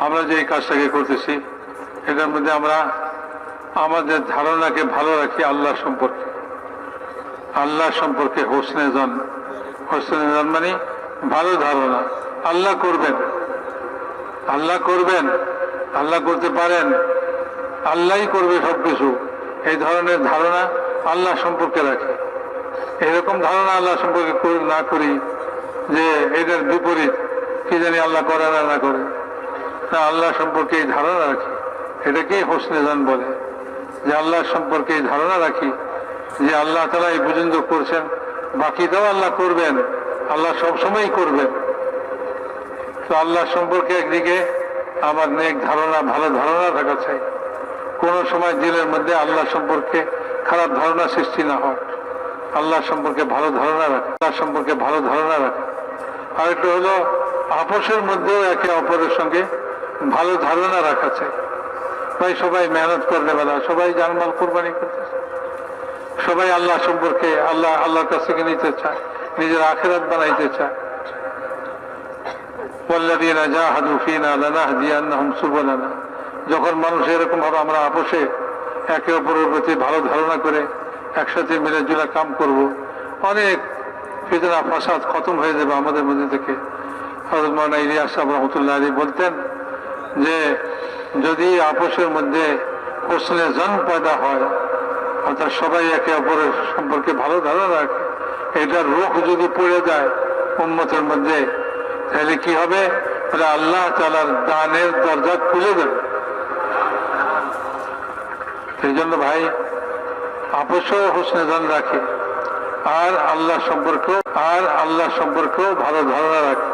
আমরা যে এই কাজটাকে করতেছি, এটার মধ্যে আমরা আমাদের ধারণাকে ভালো রাখি আল্লাহ সম্পর্কে। আল্লাহ সম্পর্কে হোসনে জন। হোসনে জন মানে ভালো ধারণা। আল্লাহ করবেন। আল্লাহ করবেন। আল্লাহ করতে পারেন। আল্লাহই করবে সব কিছু এই ধরনের ধারণা আল্লাহ সম্পর্কে রাখে। এরকম ধারণা আল্লাহ সম্পর্কে না করি যে এটার বিপরীত কি জানি আল্লাহ করে না না করে। তা আল্লাহ সম্পর্কে এই ধারণা রাখি। এটাকেই হোসনে জান বলে। যে আল্লাহ সম্পর্কে এই ধারণা রাখি যে আল্লাহ তালা এই পর্যন্ত করছেন। বাকিটাও আল্লাহ করবেন। আল্লাহ সবসময়ই করবেন। তো আল্লাহ সম্পর্কে একদিকে আমার নেক ধারণা, ভালো ধারণা থাকা চাই। কোনো সময় দিলের মধ্যে আল্লাহ সম্পর্কে খারাপ ধারণা সৃষ্টি না হয়। আল্লাহ সম্পর্কে ভালো ধারণা রাখে আল্লাহ সম্পর্কে ভালো ধারণা রাখে আর একটা হলো আপোষের মধ্যেও একে অপরের সঙ্গে ভালো ধারণা রাখা চাই তাই সবাই মেহনত করলে বেলা সবাই জানমাল কোরবানি করতেছে সবাই আল্লাহ সম্পর্কে আল্লাহ আল্লাহর কাছ থেকে নিতে চায় নিজের আখেরাত বানাইতে চায় والذين جاهدوا فينا لنهدينهم سبلنا যখন মানুষ এরকম ভাবে আমরা আপোষে একে অপরের প্রতি ভালো ধারণা করে একসাথে মিলে জুলা কাম করব। অনেক ফিতনা, ফাসাদ খতম হয়ে যাবে আমাদের মধ্যে থেকে। হজরত সাহেব রহমতুল্লাহ আলী বলতেন যে, যদি আপোষের মধ্যে হোসনে জন পয়দা হয়, অর্থাৎ সবাই একে অপরের সম্পর্কে ভালো ধারণা রাখে এটার রোগ যদি পড়ে যায় উন্মতের মধ্যে, তাহলে কি হবে? তাহলে আল্লাহ তালার দানের দরজা খুলে দেবে। সেই জন্য ভাই আপস হোসনে দান রাখে। আর আল্লাহ সম্পর্কে আর আল্লাহ সম্পর্কেও ভালো ধারণা রাখে।